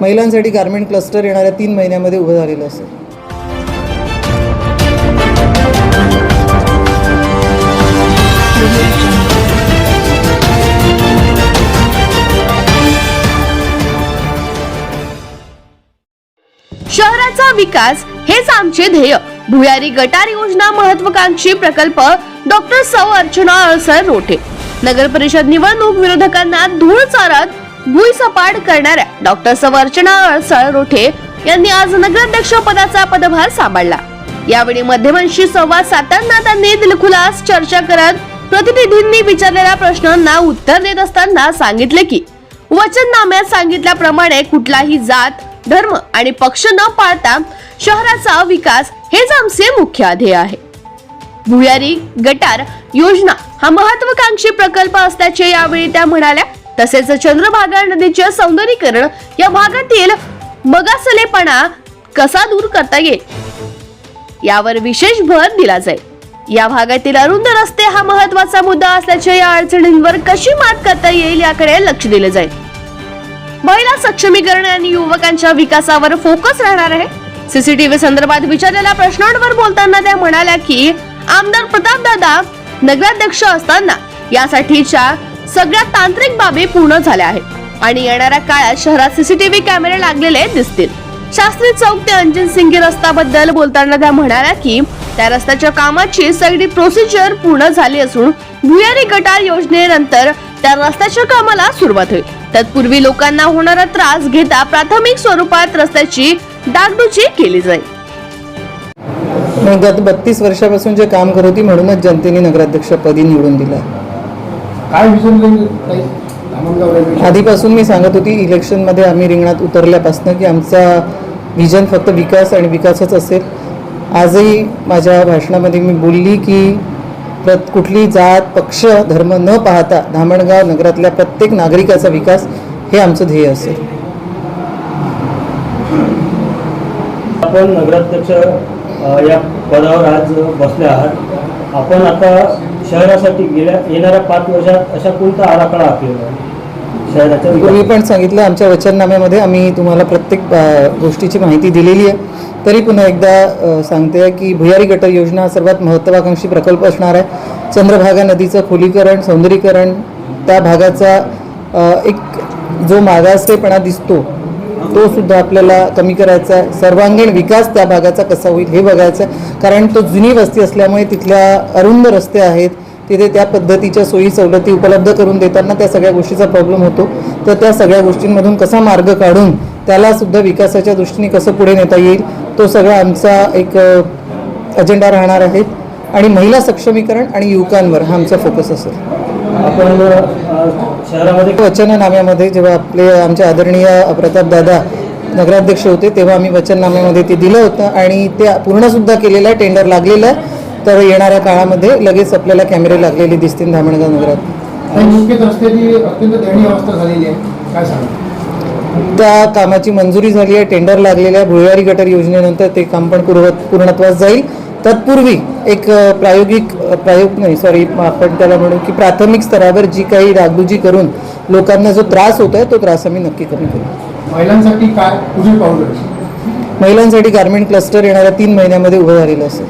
महिलांसाठी garment cluster येणाऱ्या तीन महिन्यामध्ये उभं झालेलं असेल. शहराचा विकास हेच आमचे ध्येय. भुयारी गटार योजना महत्वाकांक्षी प्रकल्प डॉक्टर सौ अर्चना अळसर रोठे. नगर परिषद निवडणूक विरोधकांना धूळ चारत भुईसपाट करणाऱ्या डॉक्टर सवर्चना अळसळ रोठे यांनी आज नगराध्यक्ष पदाचा पदभार सांभाळला. यावेळी माध्यमांशी संवाद साधताना त्यांनी दिलखुलास चर्चा करत प्रतिनिधींनी विचारलेल्या प्रश्नांना उत्तर देत असताना सांगितले की वचननाम्यात सांगितल्याप्रमाणे कुठलाही जात धर्म आणि पक्ष न पाळता शहराचा विकास हेच आमचे मुख्य ध्येय आहे. भुयारी गटार योजना हा महत्वाकांक्षी प्रकल्प असल्याचे यावेळी त्या म्हणाल्या. तसेच चंद्रभागा नदीचे सौंदर्यीकरण या भागातील मगासलेपणा कसा दूर करता येईल? यावर विशेष भर दिला जाईल. या भागातील अरुंद रस्ते हा महत्त्वाचा मुद्दा असल्याचे या अडचणींवर कशी मात करता येईल याकडे लक्ष दिले जाईल. महिला सक्षमीकरण आणि युवकांच्या विकासावर फोकस राहणार आहे. सीसीटीव्ही संदर्भात विचारलेल्या प्रश्नांवर बोलताना त्या म्हणाल्या की आमदार प्रताप दादा नगराध्यक्ष असताना यासाठीच्या सगळ्या तांत्रिक बाबी पूर्ण झाल्या आहेत. आणि येणाऱ्या काळात शहरात सीसीटीव्ही कॅमेरे लागलेले दिसतील. शास्त्री चौक ते अंजन सिंगी रस्त्याबद्दल बोलताना त्या म्हणाल्या की त्या रस्त्याच्या कामाची सगळी प्रोसिजर पूर्ण झाली असून भुयारी गटार योजनेनंतर त्या रस्त्याच्या कामाला सुरुवात होईल. तत्पूर्वी लोकांना होणारा त्रास घेता प्राथमिक स्वरूपात रस्त्याची डागडुजी केली जाईल. मी गत बत्तीस वर्षापासून जे काम करत होती म्हणूनच जनतेने नगराध्यक्षपदी निवडून दिलं. काय विजन काही आधीपासून मी सांगत होती इलेक्शनमध्ये आम्ही रिंगणात उतरल्यापासून की आमचा विजन फक्त विकास आणि विकासच असेल. आजही माझ्या भाषणामध्ये मी बोलली की प्रत कुठली जात पक्ष धर्म न पाहता धामणगाव नगरातल्या प्रत्येक नागरिकाचा विकास हे आमचं ध्येय असेल. आपण नगराध्यक्ष या पदावर आज बसले आहात. आपण आता शहरासाठी गेल्या येणाऱ्या पाच वर्षात अशा कोणता आराखडा आखलेला मी शहराच्या पण सांगितलं आमच्या वचननाम्यामध्ये आम्ही तुम्हाला प्रत्येक गोष्टीची माहिती दिलेली आहे. तरी पुन्हा एकदा सांगते सांगते की भुयारी गटर योजना हा सर्वात महत्त्वाकांक्षी प्रकल्प असणार आहे. चंद्रभागा नदीचं खोलीकरण सौंदर्यीकरण त्या भागाचा एक जो मागासेपणा दिसतो तो सुद्धा आपल्याला कमी करायचा आहे. सर्वांगीण विकास त्या भागाचा कसा होईल हे बघायचं आहे. कारण तो जुनी वस्ती असल्यामुळे तिथल्या अरुंद रस्ते आहेत. तिथे त्या पद्धतीच्या सोयी सवलती उपलब्ध करून देताना त्या सगळ्या गोष्टीचा प्रॉब्लेम होतो. तर त्या सगळ्या गोष्टींमधून कसा मार्ग काढून त्याला सुद्धा विकासाच्या दृष्टीने कसं पुढे नेता येईल तो सगळा आमचा एक अजेंडा राहणार आहे. आणि महिला सक्षमीकरण आणि युवकांवर हा आमचा फोकस असेल. आपण शहरामध्ये वचननाम्यामध्ये जेव्हा आपले आमचे आदरणीय प्रताप दादा नगराध्यक्ष होते तेव्हा आम्ही वचननाम्यामध्ये ते दिलं होतं आणि ते पूर्णसुद्धा केलेलं आहे टेंडर लागलेलं आहे. तर येणाऱ्या काळामध्ये लगेच आपल्याला कॅमेरे लागलेले दिसतील धामणगाव नगरात. त्या कामाची मंजुरी झाली आहे टेंडर लागलेलं आहे भुयारी गटर योजनेनंतर ते काम पण पूर्णत्वास जाईल. तत्पूर्वी एक प्रायोगिक प्रायोग नाही सॉरी आपण त्याला म्हणू की प्राथमिक स्तरावर जी काही डागडुजी करून लोकांना जो त्रास होतोय तो त्रास आम्ही नक्की कमी करू महिलांसाठी काय आहे? महिलांसाठी गार्मेंट क्लस्टर येणाऱ्या तीन महिन्यामध्ये उभं झालेलं असेल